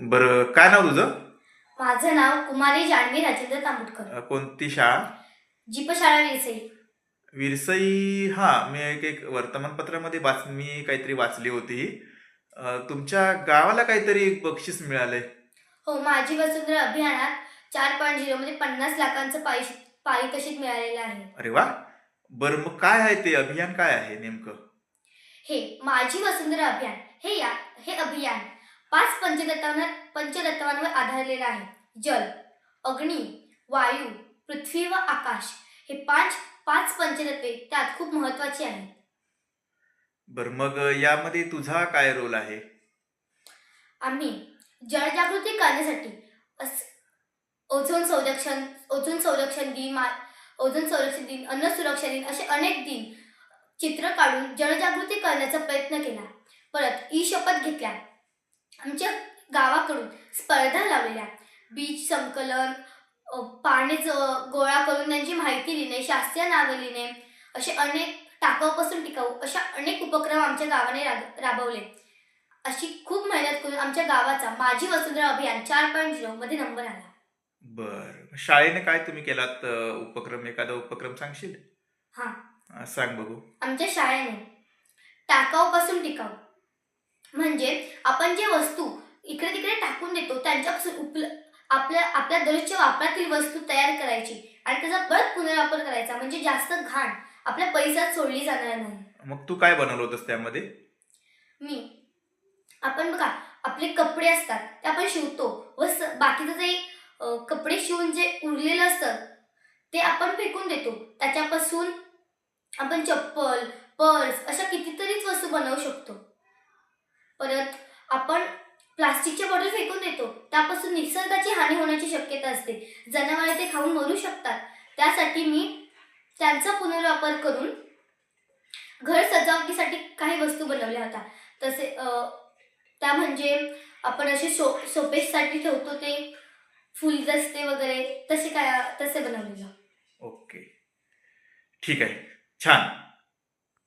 बरं काय नाव तुझं? माझं नाव कुमारी जान्हवी राजेंद्र तांबुटकर. अ, कोणती शाळा? जीपशाळा विरसई. विरसई हा मी एक एक वर्तमानपत्रामध्ये बातमी काहीतरी वाचली होती. अ, तुमच्या गावाला काहीतरी एक बक्षीस मिळालंय. हो माझी वसुंधरा अभियानात चार पॉईंट झिरो मध्ये पन्नास लाखांचं पारिश पारितोषिक मिळालेलं आहे. अरे वा! बरं मग काय आहे ते? अभियान काय आहे नेमकं? हे माझी वसुंधरा अभियान. हे या हे अभियान. पाच पंचतत्वांवर पंचतत्वांवर आधारलेलं आहे. जल अग्नी वायू पृथ्वी व आकाश हे पाच पाच पंचतत्वे त्यात खूप महत्वाची आहेत. बरं मग यामध्ये तुझा काय रोल आहे? आम्ही जलजागृती करण्यासाठी अस- ओझोन संरक्षण ओझोन संरक्षण दिन मा ओझोन संरक्षण दिन अन्न सुरक्षा दिन असे अनेक दिन चित्र काढून जनजागृती करण्याचा प्रयत्न केला. परत ई शपथ घेतल्या. गावाकडून स्पर्धा लावलेल्या बीज संकलन पाण्याचं गोळा करून त्यांची माहिती लिहिणे शास्त्रीय नावं लिहिणे असे अनेक टाकाऊपासून टिकाऊ अशा अनेक उपक्रम आमच्या गावाने राब- राबवले. अशी खूप मेहनत करून आमच्या गावाचा माझी वसुंधरा अभियान चार पॉईंट झिरो मध्ये नंबर आला. बर. शाळेने काय तुम्ही केलात उपक्रम? एखादा उपक्रम सांगशील? हा. सांग बघू. आमच्या शाळेने टाकाऊपासून टिकाऊ. म्हणजे आपण जे वस्तू इकडे तिकडे टाकून देतो. त्यांच्यापासून उपल आपल्या आपल्या दररोजच्या वापरातील वस्तू तयार करायची आणि त्याचा परत पुनर्वापर करायचा. म्हणजे जास्त घाण. आपल्या परिसरात सोडली जाणार नाही. मग तू काय बनवलं होतंस त्यामध्ये? मी. आपण बघा आपले कपडे असतात ते आपण शिवतो. व स- बाकीचं जे अ, कपडे शिवून जे उरलेलं असतं ते आपण फेकून देतो. त्याच्यापासून आपण चप्पल पर्स अशा कितीतरीच वस्तू बनवू शकतो. परत प्लास्टिकच्या बॉटल फेकून देतो. त्यापासून निसर्गाची हानी होण्याची शक्यता असते. जनावरे ते खाऊन मरू शकतात. त्यासाठी मी त्यांचा पुनर्वापर करून घर सजावटीसाठी काही वस्तू बनवल्या होत्या. तसे त्या म्हणजे आपण असे शो शोपेससाठी ठेवतो ते फुलदस्ते वगैरे तसे काय तसे बनवलेलं. ओके. ठीक आहे. छान.